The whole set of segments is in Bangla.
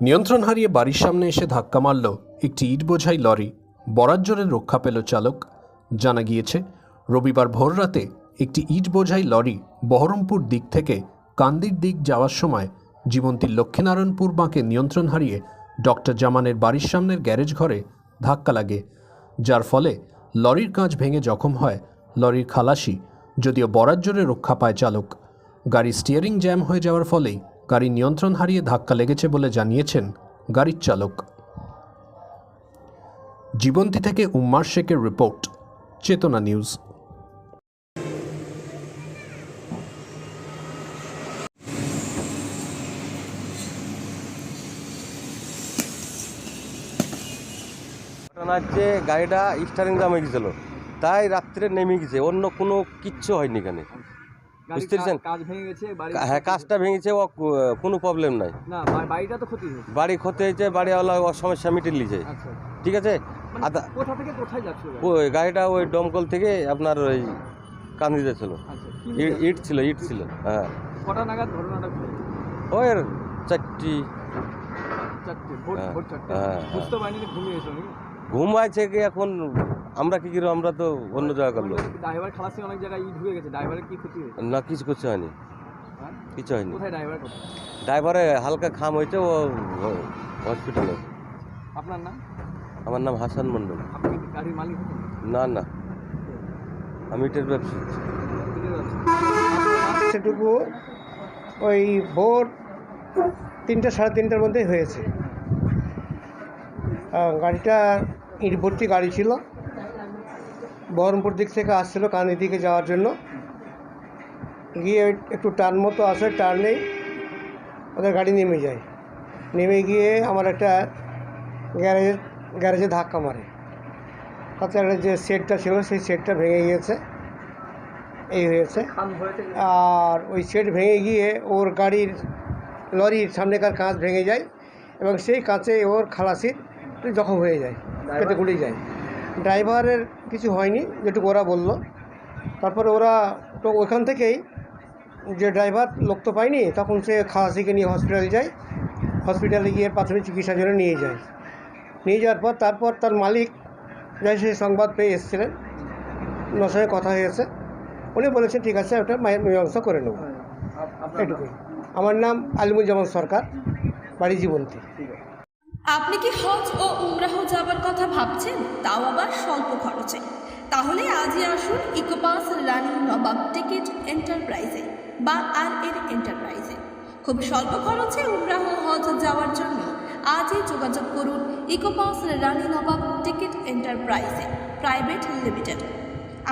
নিয়ন্ত্রণ হারিয়ে বাড়ির সামনে এসে ধাক্কা মারল একটি ইট বোঝাই লরি। বরাত জোরে রক্ষা পেল চালক। জানা গিয়েছে, রবিবার ভোররাতে একটি ইট বোঝাই লরি বহরমপুর দিক থেকে কান্দির দিক যাওয়ার সময় জীবন্তীর লক্ষ্মীনারায়ণপুর বাঁকে নিয়ন্ত্রণ হারিয়ে ডক্টর জামানের বাড়ির সামনের গ্যারেজ ঘরে ধাক্কা লাগে। যার ফলে লরির কাঁচ ভেঙে জখম হয় লরির খালাসি, যদিও বরাত জোরে রক্ষা পায় চালক। গাড়ি স্টিয়ারিং জ্যাম হয়ে যাওয়ার ফলেই গাড়ির নিয়ন্ত্রণ হারিয়ে ধাক্কা লেগেছে বলে জানিয়েছেন গাড়ির চালক। জীবন্তী থেকে উম্মার শেখের রিপোর্ট, চেতনা নিউজ। ঘটনা গাড়িটা স্টারিং জামে গেছিল তাই রাত্রে নেমে গেছে অন্য কোনো কিচ্ছু হয়নি এখানে। কাজ- ভেঙে গেছে হ্যাঁ কাজটা ভেঙেছে ও কোনো প্রবলেম নাই। না বাড়িটা তো ক্ষতি হয়েছে। বাড়ি ক্ষতি হয়েছে বাড়িওয়ালা ও সমস্যা মিটিয়ে নিয়েছে। আচ্ছা। ঠিক আছে? মানে কোথা থেকে কোথায় যাচ্ছিল ওই গাড়িটা ওই দমকল থেকে আপনার ওই কান্দিতে ছিল আচ্ছা ইট ছিল ইট ছিল হ্যাঁ। কটা নাগাদ ঘটনাটা ওই চারটি। চারটে ভোর হ্যাঁ, চারটে। হ্যাঁ, হ্যাঁ। বুঝতে পারিনি যে নাকি? ঘুম আছে কি এখন? আমরা কি করব আমরা তো অন্য জায়গা করল ড্রাইভার খালাসি অনেক জায়গায় ই ঢুকে গেছে ড্রাইভারের কি ক্ষতি হয়েছে? না কিছু কিছু হয়নি। হ্যাঁ? কিছু হয়নি। কোথায় ড্রাইভার ড্রাইভারে হালকা খাম হয়েছে ও হসপিটালে। আপনার নাম? আমার নাম হাসান মন্ডল আপনি গাড়ির মালিক না না। আমি ইটের ব্যবসা সেটুকু ওই ভোর তিনটা সাড়ে তিনটার মধ্যেই হয়েছে। গাড়িটা ইট ভর্তি গাড়ি ছিল। বহরমপুর দিক থেকে আসছিল কান্দি দিকে যাওয়ার জন্য। গিয়ে একটু টার্ন মতো আসে টার্নেই ওদের গাড়ি নেমে যায়। নেমে গিয়ে আমার একটা গ্যারেজের, গ্যারেজে ধাক্কা মারে। তাতে একটা যে সেটটা ছিল, সেই সেটটা ভেঙে গিয়েছে। এই হয়েছে। আর ওই সেট ভেঙে গিয়ে ওর গাড়ির লরির সামনেকার কাঁচ ভেঙে যায় এবং সেই কাঁচে ওর খালাসির জখম হয়ে যায় কেটে গুলি যায়। ড্রাইভারের কিছু হয়নি যেটুকু ওরা বলল। তারপরে ওরা তো ওখান থেকেই যে ড্রাইভার লোক তো পায়নি তখন সে খালাসিকে নিয়ে হসপিটালে যায় হসপিটালে গিয়ে প্রাথমিক চিকিৎসার জন্য নিয়ে যায়। নিয়ে যাওয়ার পর তারপর তার মালিক যাই সে সংবাদ পেয়ে এসেছিলেন ওনার সঙ্গে কথা হয়েছে উনি বলেছেন ঠিক আছে ওটা মায়ের মীমাংসা করে নেব। এটুকুই। আমার নাম আলিমুজ্জামান সরকার বাড়ি জীবন্তী। আপনি কি হজ ও উমরাহ যাবার কথা ভাবছেন? তাও আবার স্বল্প খরচে। তাহলে আজই আসুন ইকোপাস রানী নবাব টিকিট এন্টারপ্রাইজে বা আর এর এন্টারপ্রাইজে। খুব স্বল্প খরচে উমরাহ হজ যাওয়ার জন্য আজই যোগাযোগ করুন ইকোপাস রানী নবাব টিকিট এন্টারপ্রাইজে প্রাইভেট লিমিটেড।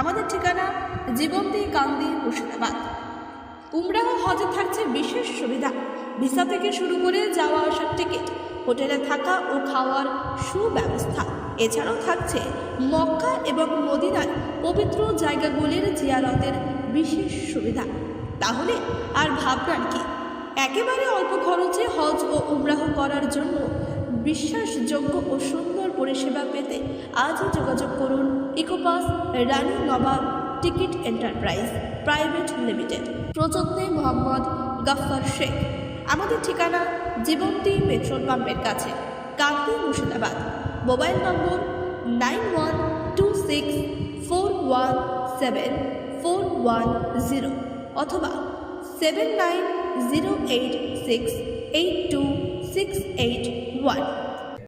আমাদের ঠিকানা জীবন্তী কান্দি মুর্শিদাবাদ। উমরাহ হজে থাকছে বিশেষ সুবিধা। ভিসা থেকে শুরু করে যাওয়া আসার টিকিট হোটেলে থাকা ও খাওয়ার সুব্যবস্থা। এছাড়াও থাকছে মক্কা এবং মদিনার পবিত্র জায়গাগুলির জিয়ারতের বিশেষ সুবিধা। তাহলে আর ভাবনার কি? একেবারে অল্প খরচে হজ ও উমরাহ করার জন্য বিশ্বাসযোগ্য ও সুন্দর পরিষেবা পেতে আজই যোগাযোগ করুন ইকোপাস Rani Nawab ticket enterprise private limited. প্রযত্নে Mohammad Gaffar Sheikh. আমাদের ঠিকানা জীবন্তী পেট্রোল পাম্পের কাছে কাকু Murshidabad. Mobile number nine one two six four one seven four one zero অথবা seven nine zero eight six eight two six eight one.